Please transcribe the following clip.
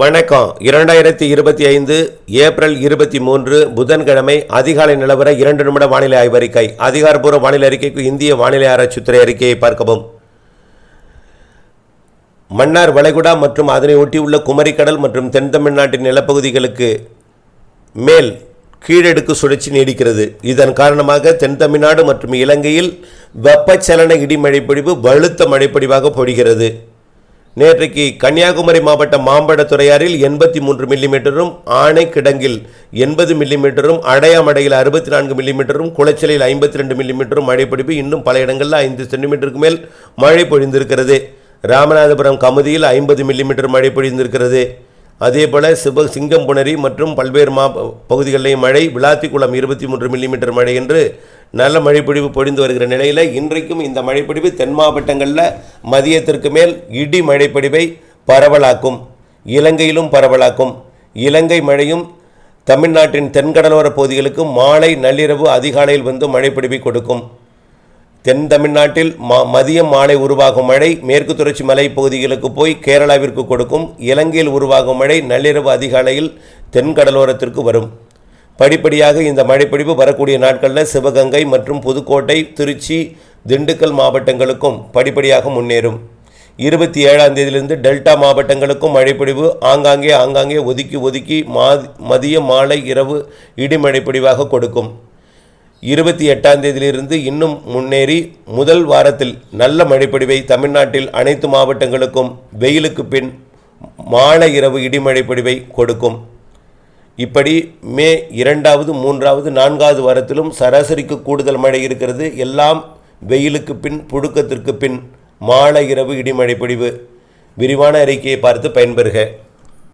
வணக்கம். இரண்டாயிரத்தி இருபத்தி ஐந்து ஏப்ரல் இருபத்தி மூன்று புதன்கிழமை அதிகாலை நிலவர இரண்டு நிமிட வானிலை ஆய்வறிக்கை. அதிகாரப்பூர்வ வானிலை அறிக்கைக்கு இந்திய வானிலை ஆராய்ச்சித்துறை அறிக்கையை பார்க்கவும். மன்னார் வளைகுடா மற்றும் அதனை ஒட்டியுள்ள குமரிக்கடல் மற்றும் தென் தமிழ்நாட்டின் நிலப்பகுதிகளுக்கு மேல் கீழடுக்கு சுழற்சி நீடிக்கிறது. இதன் காரணமாக தென் தமிழ்நாடு மற்றும் இலங்கையில் வெப்பச்சலன இடிமழை பொழிவு வலுத்த மழைப்பொழிவாக பொழிகிறது. நேற்றைக்கு கன்னியாகுமரி மாவட்டம் மாம்பழத்துறையாரில் எண்பத்தி மூன்று மில்லிமீட்டரும் ஆணைக்கிடங்கில் எண்பது மில்லிமீட்டரும் அடையாமடையில் அறுபத்தி நான்கு மில்லிமீட்டரும் குளச்சலில் ஐம்பத்தி ரெண்டு மில்லிமீட்டரும் மழை பிடிப்பு இன்னும் பல இடங்களில் ஐந்து சென்டிமீட்டருக்கு மேல் மழை பொழிந்திருக்கிறது. ராமநாதபுரம் கமுதியில் ஐம்பது மில்லிமீட்டர் மழை பொழிந்திருக்கிறது. அதேபோல் சிவ சிங்கம்புணரி மற்றும் பல்வேறு மா பகுதிகளிலேயும் மழை விளாத்திக்குளம் இருபத்தி மூன்று மில்லிமீட்டர் மழை என்று நல்ல மழைப்பொழிவு பொழிந்து வருகிற நிலையில் இன்றைக்கும் இந்த மழைப்பொழிவு தென் மாவட்டங்களில் மதியத்திற்கு மேல் இடி மழைப்பொழிவை பரவலாக்கும். இலங்கையிலும் பரவலாக்கும். இலங்கை மழையும் தமிழ்நாட்டின் தென்கடலோர பகுதிகளுக்கு மாலை நள்ளிரவு அதிகாலையில் வந்து மழைப்பிடிவை கொடுக்கும். தென் தமிழ்நாட்டில் மா மதியம் மாலை உருவாகும் மழை மேற்கு தொடர்ச்சி மலை பகுதிகளுக்கு போய் கேரளாவிற்கு கொடுக்கும். இலங்கையில் உருவாகும் மழை நள்ளிரவு அதிகாலையில் தென்கடலோரத்திற்கு வரும். படிப்படியாக இந்த மழைப்பிடிப்பு வரக்கூடிய நாட்களில் சிவகங்கை மற்றும் புதுக்கோட்டை திருச்சி திண்டுக்கல் மாவட்டங்களுக்கும் படிப்படியாக முன்னேறும். இருபத்தி ஏழாம் தேதியிலிருந்து டெல்டா மாவட்டங்களுக்கும் மழைப்பொழிவு ஆங்காங்கே ஆங்காங்கே ஒதுக்கி ஒதுக்கி மா மதியம் மாலை இரவு இடிமழைப்பொழிவாக கொடுக்கும். இருபத்தி எட்டாம் தேதியிலிருந்து இன்னும் முன்னேறி முதல் வாரத்தில் நல்ல மழைப்பொழிவை தமிழ்நாட்டில் அனைத்து மாவட்டங்களுக்கும் வெயிலுக்கு பின் மாலை இரவு இடிமழைப்பொழிவை கொடுக்கும். இப்படி மே இரண்டாவது மூன்றாவது நான்காவது வாரத்திலும் சராசரிக்கு கூடுதல் மழை இருக்கிறது. எல்லாம் வெயிலுக்கு பின் புழுக்கத்திற்கு பின் மாலை இரவு இடிமழைப்பொழிவு விரிவான அறிக்கையை பார்த்து பயன்பெறுக.